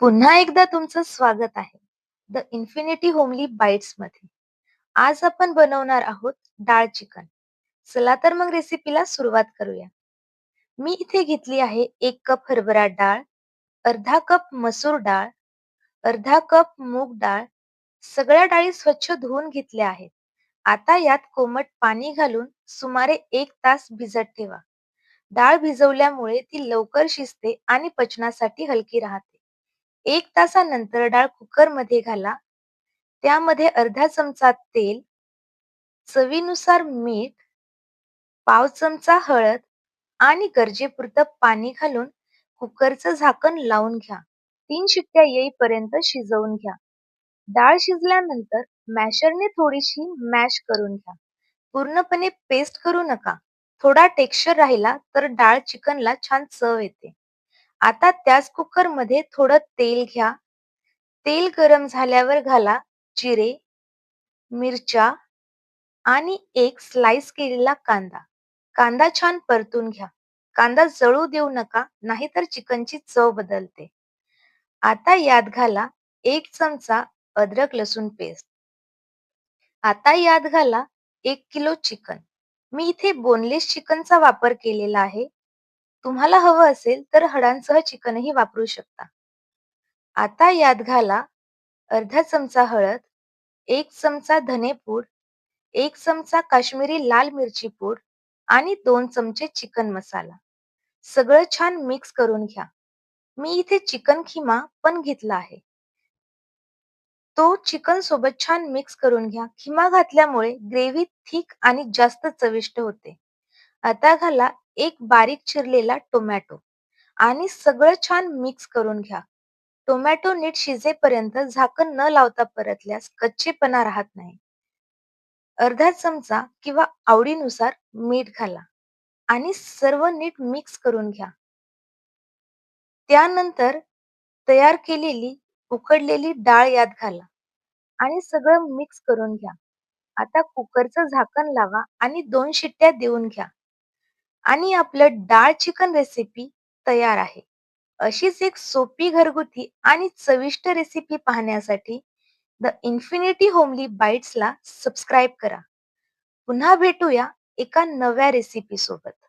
पुन्हा एकदा तुमचं स्वागत आहे. द इन्फिनिटी होमली बाईट्समध्ये. आज आपण बनवणार आहोत डाळ चिकन. चला तर मग रेसिपीला सुरुवात करूया. मी इथे घेतली आहे एक कप हरभरा डाळ अर्धा कप मसूर डाळ अर्धा कप मूग डाळ. सगळ्या डाळी स्वच्छ धुवून घेतल्या आहेत. आता यात कोमट पाणी घालून सुमारे एक तास भिजत ठेवा. डाळ भिजवल्यामुळे ती लवकर शिजते आणि पचनासाठी हलकी राहते. एक तासानंतर डाळ कुकरमध्ये घाला. त्यामध्ये अर्धा चमचा तेल चवीनुसार मीठ पाव चमचा हळद आणि गरजेपुरतं पाणी घालून कुकरचं झाकण लावून घ्या. तीन शिट्ट्या येईपर्यंत शिजवून घ्या. डाळ शिजल्यानंतर मॅशरने थोडीशी मॅश करून घ्या. पूर्णपणे पेस्ट करू नका. थोडा टेक्स्चर राहिला तर डाळ चिकनला छान चव येते. आता त्याच कुकरमध्ये थोडं तेल घ्या. तेल गरम झाल्यावर घाला जिरे मिरच्या आणि एक स्लाइस केलेला कांदा. कांदा छान परतून घ्या. कांदा जळू देऊ नका नाहीतर चिकनची चव बदलते. आता यात घाला एक चमचा अद्रक लसूण पेस्ट आता यात घाला एक किलो चिकन. मी इथे बोनलेस चिकनचा वापर केलेला आहे. तुम्हाला हवं असेल तर हडांसह चिकनही वापरू शकता. आता यात घाला अर्धा चमचा हळद एक चमचा धनेपूड एक चमचा काश्मीरी लाल मिरची पूड आणि दोन चमचे चिकन मसाला. सगळं छान मिक्स करून घ्या. मी इथे चिकन खिमा पण घेतला आहे. तो चिकन सोबत छान मिक्स करून घ्या. खिमा घातल्यामुळे ग्रेव्ही थिक आणि जास्त चविष्ट होते. आता घाला एक बारीक चिरलेला टोमॅटो. आणि सगळं छान मिक्स करून घ्या. टोमॅटो नीट शिजेपर्यंत झाकण न लावता परतल्यास कच्चेपणा राहत नाही. अर्धा चमचा किंवा आवडीनुसार मीठ घाला आणि सर्व नीट मिक्स करून घ्या. त्यानंतर तयार केलेली उकडलेली डाळ यात घाला आणि सगळं मिक्स करून घ्या. आता कुकरचं झाकण लावा आणि दोन शिट्ट्या देऊन घ्या. आणि आपलं डाळ चिकन रेसिपी तयार आहे. अशीच एक सोपी घरगुती आणि चविष्ट रेसिपी पाहण्यासाठी द इन्फिनिटी होमली बाईट्सला सबस्क्राईब करा. पुन्हा भेटूया एका नव्या रेसिपी सोबत.